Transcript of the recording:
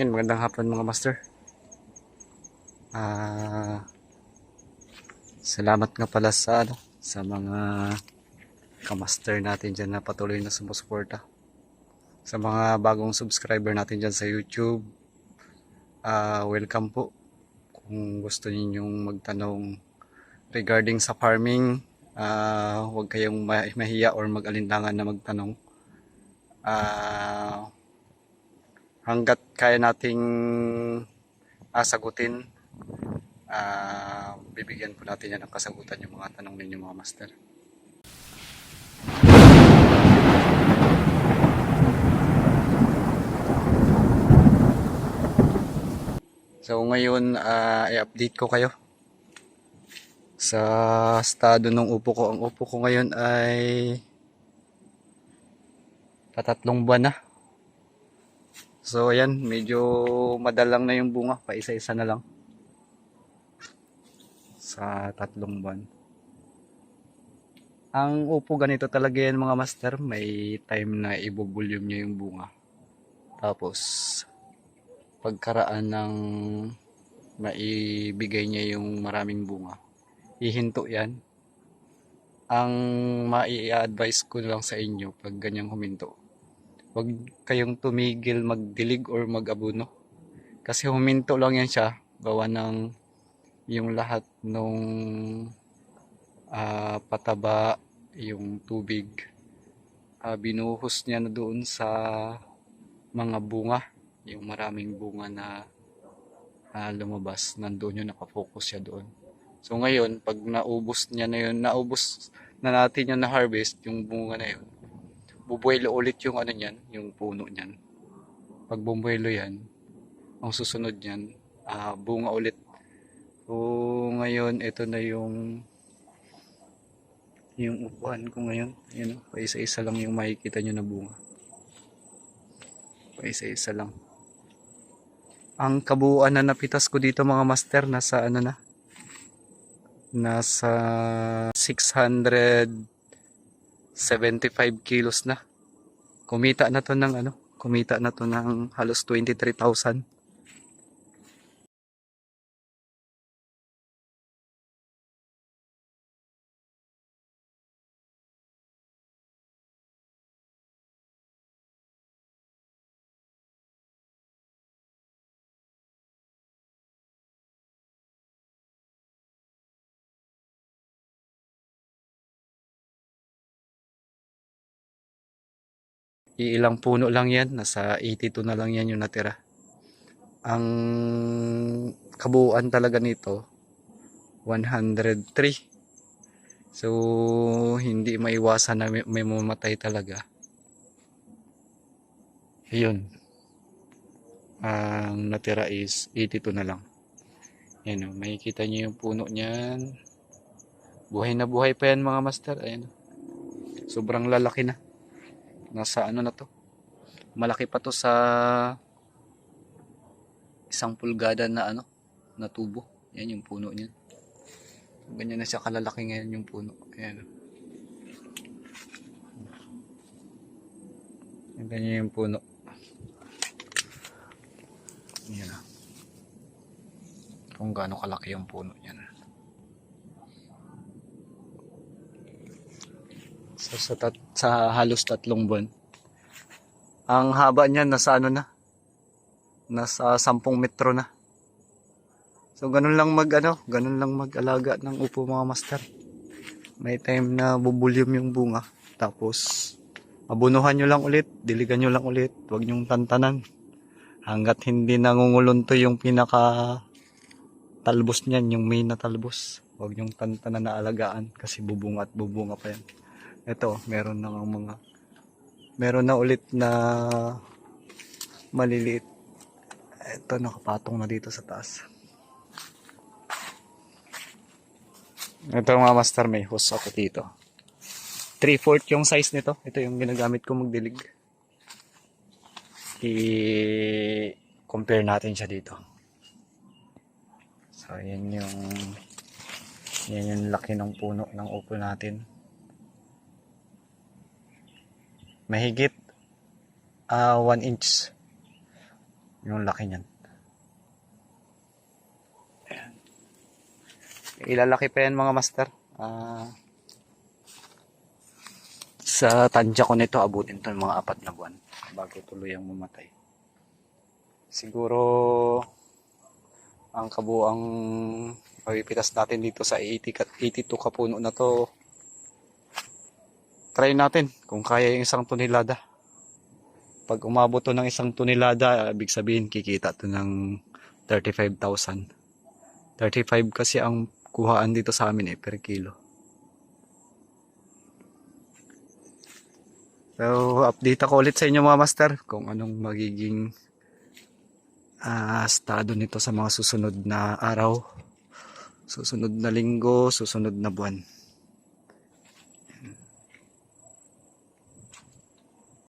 Yan, magandang hapon mga master. Ah, salamat nga pala sa ano, sa mga kamaster natin dyan na patuloy na sumusuporta. Sa mga bagong subscriber natin dyan sa YouTube, ah, welcome po. Kung gusto ninyong magtanong regarding sa farming, ah, huwag kayong ma- mahiya or mag-alinlangan na magtanong. Ah, hanggat kaya nating ah, sagutin, ah, bibigyan po natin yan ng kasagutan yung mga tanong ninyo mga master. So ngayon, ah, i-update ko kayo sa estado ng upo ko. Ang upo ko ngayon ay patatlong buwan na. So ayan, medyo madalang na yung bunga, pa isa-isa na lang. Sa tatlong buwan. Ang upo ganito talaga yan mga master, may time na ibubulyum niya yung bunga. Tapos, pagkaraan ng maibigay niya yung maraming bunga, ihinto yan. Ang mai-advise ko lang sa inyo pag ganyang huminto, huwag kayong tumigil magdilig or mag-abuno. Kasi huminto lang yan siya, gawa ng yung lahat nung ah, pataba, yung tubig, ah, binuhos niya na doon sa mga bunga, yung maraming bunga na ah, lumabas, nandoon yung nakafocus siya doon. So ngayon, pag naubos niya na yun, naubos na natin yung na-harvest, yung bunga na yun, bubuelo ulit yung ano niyan, yung puno niyan. Pag bumuelo yan, ang susunod niyan, ah, bunga ulit. So ngayon, ito na yung yung upuan ko ngayon. Yan, pa isa-isa lang yung makikita nyo na bunga. Pa isa-isa lang. Ang kabuuan na napitas ko dito mga master, nasa ano na? Nasa 675 kilos na. Kumita na to ng ano? Kumita na to ng halos 23,000. Iilang puno lang yan, nasa 82 na lang yan yung natira. Ang kabuuan talaga nito, 103. So, hindi maiwasan na may, mamatay talaga. Yun. Ang natira is 82 na lang. Yan o, makikita nyo yung puno niyan. Buhay na buhay pa yan mga master. Ayan. Sobrang lalaki na. Nasa ano na to. Malaki pa to sa isang pulgada na ano, na tubo. Yan yung puno niyan. Ganyan na siya kalalaki ngayon yung puno. Ayan. Yan, Ganyan yung puno. Yan. ah. Kung gaano kalaki yung puno niyan. So, sa, tat- sa halos tatlong buwan. Ang haba niya nasa ano na? Nasa 10 metro na. So, ganun lang mag ano, ganun lang mag-alaga ng upo mga master. May time na bubulyum yung bunga. Tapos, abunuhan nyo lang ulit, diligan nyo lang ulit, huwag nyong tantanan. Hanggat hindi nangungulunto yung pinaka talbos niyan, yung main na talbos. Huwag nyong tantanan na alagaan kasi bubunga at bubunga pa yan. Ito, meron na ng mga meron na ulit na maliliit. Ito, nakapatong na dito sa taas. Ito mga master, may hose ako dito. 3-4 yung size nito. Ito yung ginagamit ko magdilig. I-compare natin siya dito. So, yan yung yan yung laki ng puno ng upo natin. Mahigit 1 inch Yung laki niyan. Ayan. Ilalaki pa yan mga master. Ah, sa tansya ko nito, abutin to mga apat na buwan bago tuluyang mamatay. Siguro ang kabuang papipitas natin dito sa 80 ka- 82 kapuno na to try natin kung kaya yung isang tonelada pag umabot to ng isang tonelada ibig sabihin kikita to ng 35,000 35 kasi ang kuhaan dito sa amin eh per kilo. So update ako ulit sa inyo mga master kung anong magiging ah estado nito sa mga susunod na araw, susunod na linggo, susunod na buwan.